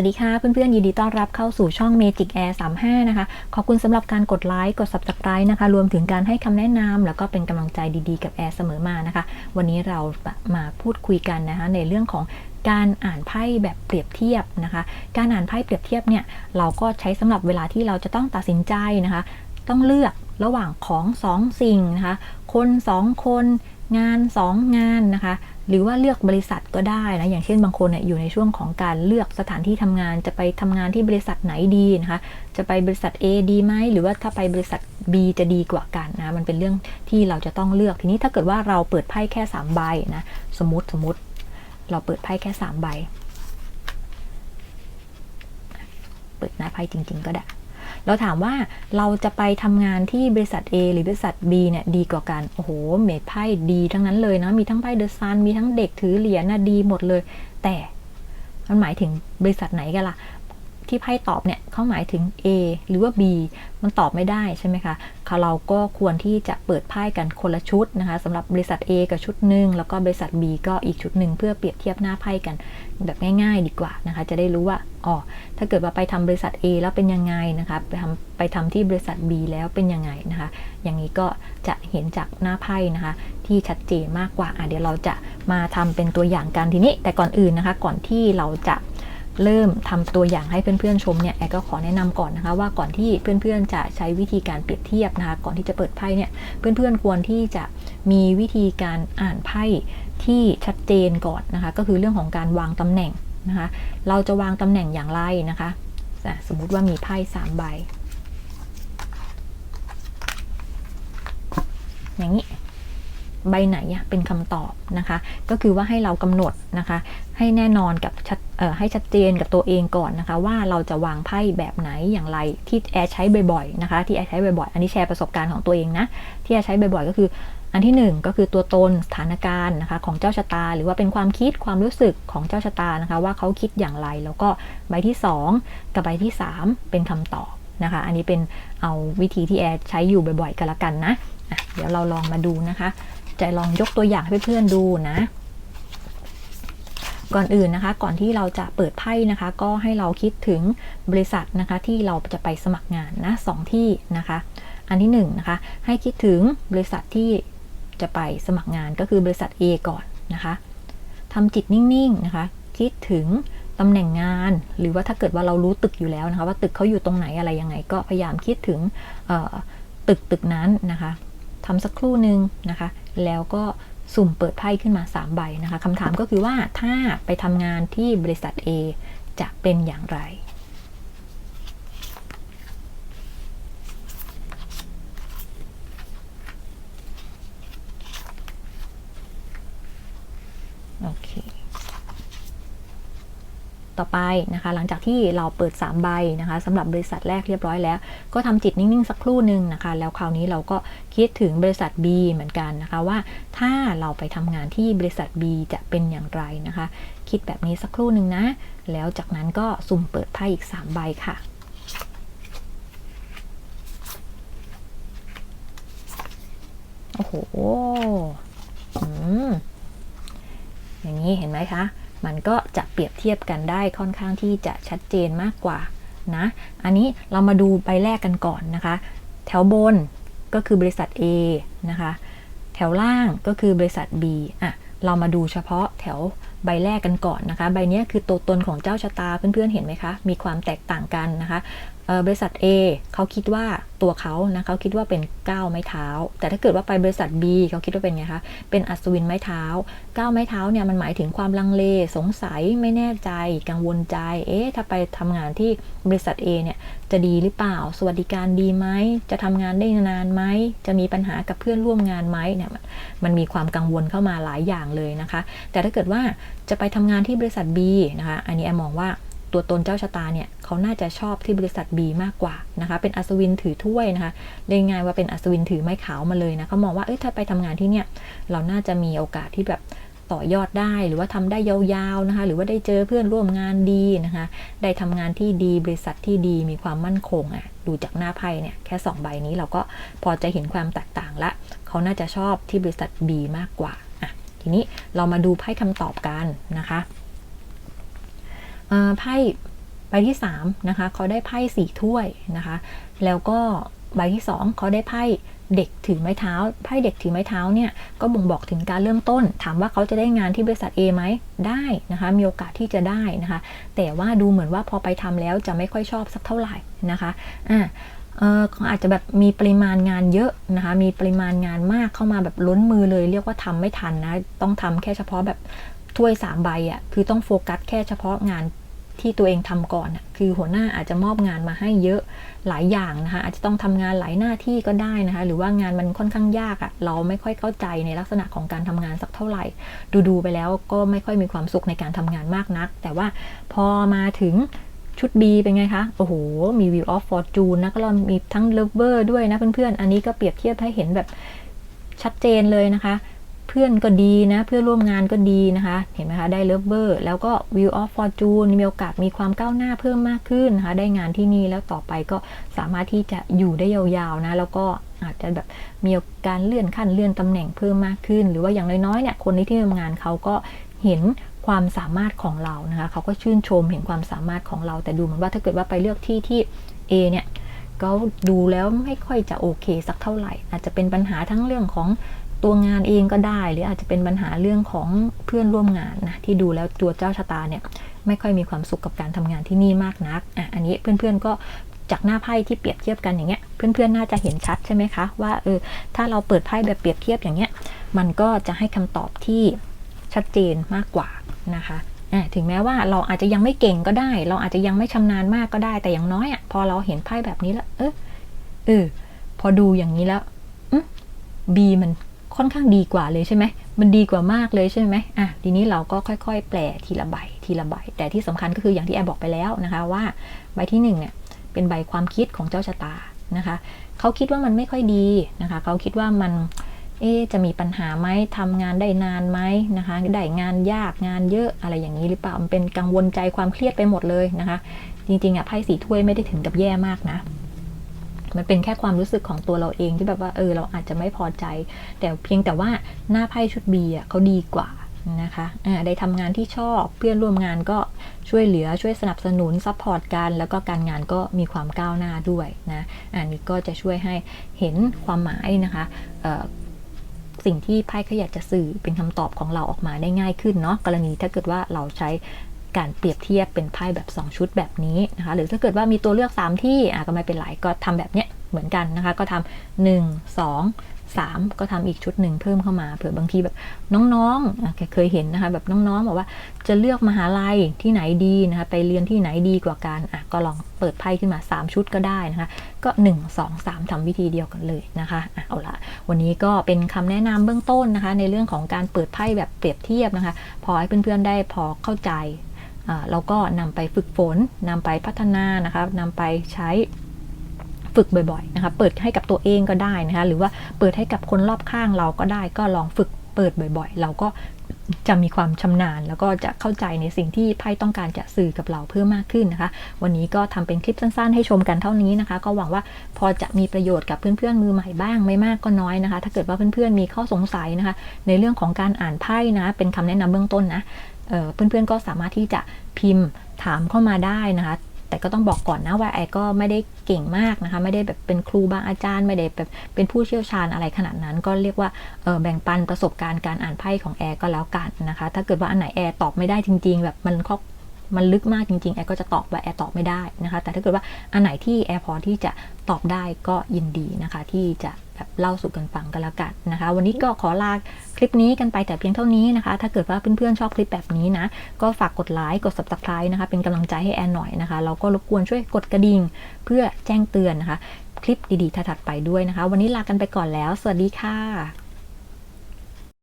วัสดีค่ะเพื่อนๆ ยินดีต้อนรับเข้าสู่ช่อง Magic Air 35 นะคะ ขอบคุณสำหรับการกดไลค์กด Subscribe นะคะ รวมถึงการให้คำแนะนำแล้วก็เป็นกำลังใจดีๆ กับแอร์เสมอมานะคะ วันนี้เรามาพูดคุยกันนะคะ ในเรื่องของการอ่านไพ่แบบเปรียบเทียบนะคะ การอ่านไพ่เปรียบเทียบเนี่ยเราก็ใช้สำหรับเวลาที่เราจะต้องตัดสินใจนะคะ ต้องเลือกระหว่างของสองสิ่งนะคะคนสองคน งานสองงานนะคะ หรือว่าเลือกบริษัทก็ได้นะ อย่างเช่นบางคนเนี่ยอยู่ในช่วงของการเลือกสถานที่ทำงาน จะไปทำงานที่บริษัทไหนดีนะคะ จะไปบริษัท A ดีไหม หรือว่าถ้าไปบริษัท B จะดีกว่ากันนะ มันเป็นเรื่องที่เราจะต้องเลือก ทีนี้ถ้าเกิดว่าเราเปิดไพ่แค่3ใบนะ สมมติสมมติเราเปิดไพ่แค่3ใบ เปิดหน้าไพ่จริง ๆ ก็ได้ เราถามว่าเราจะไปทำงานที่บริษัท A หรือบริษัท B เนี่ยดีกว่ากัน โอ้โห เมดไพ่ดีทั้งนั้นเลยนะมีทั้งไพ่เดอะซันมีทั้งเด็กถือเหรียญนะดีหมดเลย แต่มันหมายถึงบริษัทไหนกันล่ะ ที่ไพ่ตอบเนี่ยเขาหมายถึง A หรือว่า B มันตอบไม่ได้ใช่ไหมคะเราก็ควรที่จะเปิดไพ่กันคนละชุดนะคะสำหรับบริษัท A กับชุดหนึ่งแล้วก็บริษัท B ก็อีกชุดหนึ่งเพื่อเปรียบเทียบหน้าไพ่กันแบบง่าย ๆ ดีกว่านะคะ จะได้รู้ว่าอ๋อถ้าเกิดว่าไปทำบริษัท A แล้วเป็นยังไงนะคะไปทำไปทำที่บริษัท B แล้วเป็นยังไงนะคะ อย่างนี้ก็จะเห็นจากหน้าไพ่นะคะ ที่ชัดเจนมากกว่าอะเดี๋ยวเราจะมาทำเป็นตัวอย่างกันทีนี้ แต่ก่อนอื่นนะคะ ก่อนที่เราจะ เริ่มทำตัวอย่างให้เพื่อนๆชมเนี่ยแอก็ขอแนะนำก่อนนะคะว่าก่อนที่เพื่อนๆจะใช้วิธีการเปรียบเทียบนะคะก่อนที่จะเปิดไพ่เนี่ยเพื่อนๆควรที่จะมีวิธีการอ่านไพ่ที่ชัดเจนก่อนนะคะก็คือเรื่องของการวางตำแหน่งนะคะเราจะวางตำแหน่งอย่างไรนะคะสมมุติว่ามีไพ่สามใบอย่างนี้ ใบไหนเป็นคำตอบนะคะ ก็คือว่าให้เรากำหนดนะคะ ให้แน่นอนกับชัดให้ชัดเจนกับตัวเองก่อนนะคะ ว่าเราจะวางไพ่แบบไหนอย่างไรที่แอร์ใช้บ่อยๆนะคะ ที่แอร์ใช้บ่อยๆอันนี้แชร์ประสบการณ์ของตัวเองนะที่แอร์ใช้บ่อยๆก็คืออันที่ 1 ก็คือตัวตนสถานการณ์นะคะของเจ้าชะตา หรือว่าเป็นความคิดความรู้สึกของเจ้าชะตานะคะ ว่าเขาคิดอย่างไร แล้วก็ใบที่ 2 กับใบที่ 3 เป็นคำตอบนะคะ อันนี้เป็นเอาวิธีที่แอร์ใช้อยู่บ่อยๆกันละกันนะะเดี๋ยวเราลองมาดูนะคะ จะลองยกตัวอย่างให้เพื่อนๆดูนะ ก่อนอื่นนะคะ ก่อนที่เราจะเปิดไพ่นะคะ ก็ให้เราคิดถึงบริษัทนะคะ ที่เราจะไปสมัครงานนะสองที่นะคะ อันที่1นนะคะ ให้คิดถึงบริษัทที่จะไปสมัครงานก็คือบริษัท A ก่อนนะคะทำจิตนิ่งๆนะคะ คิดถึงตำแหน่งงาน หรือว่าถ้าเกิดว่าเรารู้ตึกอยู่แล้วนะคะ ว่าตึกเขาอยู่ตรงไหนอะไรยังไง ก็พยายามคิดถึงตึกตึกนั้นนะคะ ทำสักครู่หนึ่งนะคะ แล้วก็สุ่มเปิดไพ่ขึ้นมา 3 ใบนะคะคำถามก็คือว่าถ้าไปทำงานที่บริษัท A จะเป็นอย่างไร โอเค ต่อไปนะคะหลังจากที่เราเปิด 3 ใบนะคะสำหรับบริษัทแรกเรียบร้อยแล้ว ก็ทำจิตนิ่งๆ สักครู่หนึ่งนะคะ แล้วคราวนี้เราก็คิดถึงบริษัท B เหมือนกันนะคะว่าถ้าเราไปทำงานที่บริษัท B จะเป็นอย่างไรนะคะ คิดแบบนี้สักครู่หนึ่งนะ แล้วจากนั้นก็สุ่มเปิดไพ่อีก 3 ใบค่ะโอ้โหอย่างนี้เห็นไหมคะ มันก็จะเปรียบเทียบกันได้ค่อนข้างที่จะชัดเจนมากกว่านะ อันนี้เรามาดูใบแรกกันก่อนนะคะ แถวบนก็คือบริษัท A นะคะ แถวล่างก็คือบริษัท B อะ เรามาดูเฉพาะแถวใบแรกกันก่อนนะคะ ใบนี้คือตัวตนของเจ้าชะตาเพื่อนๆเห็นไหมคะ มีความแตกต่างกันนะคะ บริษัท A เขาคิดว่าตัวเขานะเขาคิดว่าเป็นก้าวไม้เท้า แต่ถ้าเกิดว่าไปบริษัท B เขาคิดว่าเป็นไงคะเป็นอัศวินไม้เท้าก้าวไม้เท้าเนี่ยมันหมายถึงความลังเลสงสัยไม่แน่ใจ กังวลใจเอ๊ะถ้าไปทำงานที่บริษัท A เนี่ยจะดีหรือเปล่า สวัสดิการดีไหมจะทำงานได้นานไหมจะมีปัญหากับเพื่อนร่วมงานไหมเนี่ยมันมีความกังวลเข้ามาหลายอย่างเลยนะคะ แต่ถ้าเกิดว่าจะไปทำงานที่บริษัท B นะคะอันนี้แอมมองว่า ตัวตนเจ้าชะตาเนี่ยเขาน่าจะชอบที่บริษัท B มากกว่านะคะ เป็นอัศวินถือถ้วยนะคะเรียกง่ายว่าเป็นอัศวินถือไม้ขาวมาเลยนะเขามองว่าเอ้ยถ้าไปทำงานที่เนี่ยเราน่าจะมีโอกาสที่แบบต่อยอดได้หรือว่าทำได้ยาวๆนะคะ หรือว่าได้เจอเพื่อนร่วมงานดีนะคะ ได้ทำงานที่ดีบริษัทที่ดีมีความมั่นคงอะดูจากหน้าไพ่เนี่ยแค่ 2 ใบนี้เราก็พอจะเห็นความแตกต่างละเขาน่าจะชอบที่บริษัท B มากกว่าอะทีนี้เรามาดูไพ่คำตอบกันนะคะ ไพ่ใบที่3นะคะเขาได้ไพ่สี่ถ้วยนะคะ แล้วก็ใบที่ 2เขาได้ไพ่เด็กถือไม้เท้าไพ่เด็กถือไม้เท้าเนี่ยก็บ่งบอกถึงการเริ่มต้น ถามว่าเขาจะได้งานที่บริษัท A ไหมได้นะคะมีโอกาสที่จะได้นะคะ แต่ว่าดูเหมือนว่าพอไปทำแล้วจะไม่ค่อยชอบสักเท่าไหร่นะคะอ่าเออเขาอาจจะแบบมีปริมาณงานเยอะนะคะ มีปริมาณงานมากเข้ามาแบบล้นมือเลย เรียกว่าทำไม่ทันนะ ต้องทำแค่เฉพาะแบบ ถ้วยสามใบอะ่ะคือต้องโฟกัสแค่เฉพาะงานที่ตัวเองทำก่อนอะคือหัวหน้าอาจจะมอบงานมาให้เยอะหลายอย่างนะคะอาจจะต้องทำงานหลายหน้าที่ก็ได้นะคะ หรือว่างานมันค่อนข้างยากอะเราไม่ค่อยเข้าใจในลักษณะของการทำงานสักเท่าไหร่ ดูๆไปแล้วก็ไม่ค่อยมีความสุขในการทำงานมากนัก แต่ว่าพอมาถึงชุด B เป็นไงคะ โอ้โห มี View of Fortune นะก็เรามีทั้ง Lover ด้วยนะเพื่อนๆ อันนี้ก็เปรียบเทียบให้เห็นแบบชัดเจนเลยนะคะ เพื่อนก็ดีนะเพื่อร่วมงานก็ดีนะคะ เห็นไหมคะ ได้ Lover แล้วก็ View of Fortune มีโอกาสมีความก้าวหน้าเพิ่มมากขึ้นนะคะ ได้งานที่นี่แล้วต่อไปก็สามารถที่จะอยู่ได้ยาวๆนะ แล้วก็อาจจะแบบมีการเลื่อนขั้นเลื่อนตำแหน่งเพิ่มมากขึ้น หรือว่าอย่างน้อยๆเนี่ยคนในที่ทำงานเขาก็เห็นความสามารถของเรานะคะเขาก็ชื่นชมเห็นความสามารถของเรา แต่ดูเหมือนว่าถ้าเกิดว่าไปเลือกที่ที่ A เนี่ยก็ดูแล้วไม่ค่อยจะโอเคสักเท่าไหร่ อาจจะเป็นปัญหาทั้งเรื่องของ ตัวงานเองก็ได้ หรืออาจจะเป็นปัญหาเรื่องของเพื่อนร่วมงานนะที่ดูแล้วตัวเจ้าชะตาเนี่ยไม่ค่อยมีความสุขกับการทำงานที่นี่มากนักอะอันนี้เพื่อนๆก็จากหน้าไพ่ที่เปรียบเทียบกันอย่างเงี้ยเพื่อนๆน่าจะเห็นชัดใช่ไหมคะว่าเออถ้าเราเปิดไพ่แบบเปรียบเทียบอย่างเงี้ยมันก็จะให้คำตอบที่ชัดเจนมากกว่านะคะอะถึงแม้ว่าเราอาจจะยังไม่เก่งก็ได้ เราอาจจะยังไม่ชำนาญมากก็ได้แต่อย่างน้อยอะพอเราเห็นไพ่แบบนี้แล้วเออเออพอดูอย่างนี้แล้วบีมัน ค่อนข้างดีกว่าเลยใช่ไหมมันดีกว่ามากเลยใช่ไหมอะทีนี้เราก็ค่อยๆ แปลทีละใบทีละใบ แต่ที่สำคัญก็คืออย่างที่แอร์บอกไปแล้วนะคะว่าใบที่1เนี่ยเป็นใบความคิดของเจ้าชะตานะคะเขาคิดว่ามันไม่ค่อยดีนะคะเขาคิดว่ามันเอ๊จะมีปัญหาไหมทำงานได้นานไหมนะคะได้งานยากงานเยอะอะไรอย่างนี้หรือเปล่ามันเป็นกังวลใจความเครียดไปหมดเลยนะคะ จริงๆอะไพ่สีถ้วยไม่ได้ถึงกับแย่มากนะ มันเป็นแค่ความรู้สึกของตัวเราเองที่แบบว่าเออเราอาจจะไม่พอใจ แต่เพียงแต่ว่าหน้าไพ่ชุด B อะเขาดีกว่านะคะอ่าได้ทำงานที่ชอบเพื่อนร่วมงานก็ช่วยเหลือช่วยสนับสนุนซัพพอร์ตกัน แล้วก็การงานก็มีความก้าวหน้าด้วยนะอันนี้ก็จะช่วยให้เห็นความหมายนะคะสิ่งที่ไพ่ขยากจะสื่อเป็นคำตอบของเราออกมาได้ง่ายขึ้นเนาะกรณีถ้าเกิดว่าเราใช้ การเปรียบเทียบเป็นไพ่แบบ 2 ชุดแบบนี้นะคะ หรือถ้าเกิดว่ามีตัวเลือก 3 ที่ก็ไม่เป็นไรก็ทำแบบเนี้ยเหมือนกันนะคะ ก็ทำ1 2 3 ก็ทำอีกชุดหนึ่งเพิ่มเข้ามาเผื่อบางทีแบบน้องๆเคยเห็นนะคะ แบบน้องๆบอกว่าจะเลือกมหาลัยที่ไหนดีนะคะ ไปเรียนที่ไหนดีกว่ากันอะก็ลองเปิดไพ่ขึ้นมา 3 ชุดก็ได้นะคะ ก็ 1 2 3ทำวิธีเดียวกันเลยนะคะอะเอาละวันนี้ก็เป็นคำแนะนำเบื้องต้นนะคะ ในเรื่องของการเปิดไพ่แบบเปรียบเทียบนะคะ พอให้เพื่อนๆได้พอเข้าใจ เราก็นำไปฝึกฝนนำไปพัฒนานะคะนำไปใช้ฝึกบ่อยๆนะคะเปิดให้กับตัวเองก็ได้นะคะหรือว่าเปิดให้กับคนรอบข้างเราก็ได้ ก็ลองฝึกเปิดบ่อยๆ เราก็จะมีความชำนาญ แล้วก็จะเข้าใจในสิ่งที่ไพ่ต้องการจะสื่อกับเราเพิ่มมากขึ้นนะคะ วันนี้ก็ทำเป็นคลิปสั้นๆ ให้ชมกันเท่านี้นะคะ ก็หวังว่าพอจะมีประโยชน์กับเพื่อนๆมือใหม่บ้างไม่มากก็น้อยนะคะ ถ้าเกิดว่าเพื่อนๆมีข้อสงสัยนะคะ ในเรื่องของการอ่านไพ่นะเป็นคำแนะนำเบื้องต้นนะ เพื่อนๆก็สามารถที่จะพิมพ์ถามเข้ามาได้นะคะ แต่ก็ต้องบอกก่อนนะว่าแอร์ก็ไม่ได้เก่งมากนะคะ ไม่ได้แบบเป็นครูบาอาจารย์ ไม่ได้แบบเป็นผู้เชี่ยวชาญอะไรขนาดนั้น ก็เรียกว่าแบ่งปันประสบการณ์การอ่านไพ่ของแอร์ก็แล้วกันนะคะ ถ้าเกิดว่าอันไหนแอร์ตอบไม่ได้จริง ๆ แบบมันข้อมันลึกมากจริงๆ แอร์ก็จะตอบว่าแอร์ตอบไม่ได้นะคะ แต่ถ้าเกิดว่าอันไหนที่แอร์พอที่จะตอบได้ก็ยินดีนะคะที่จะ แบบเล่าสู่กันฟังกันแล้วกันนะคะ วันนี้ก็ขอลาคลิปนี้กันไปแต่เพียงเท่านี้นะคะ ถ้าเกิดว่าเพื่อนๆชอบคลิปแบบนี้นะ ก็ฝากกดไลค์กด subscribe นะคะ เป็นกำลังใจให้แอนหน่อยนะคะแล้วก็รบกวนช่วยกดกระดิ่งเพื่อแจ้งเตือนนะคะ คลิปดีๆถัดไปด้วยนะคะ วันนี้ลากันไปก่อนแล้ว สวัสดีค่ะ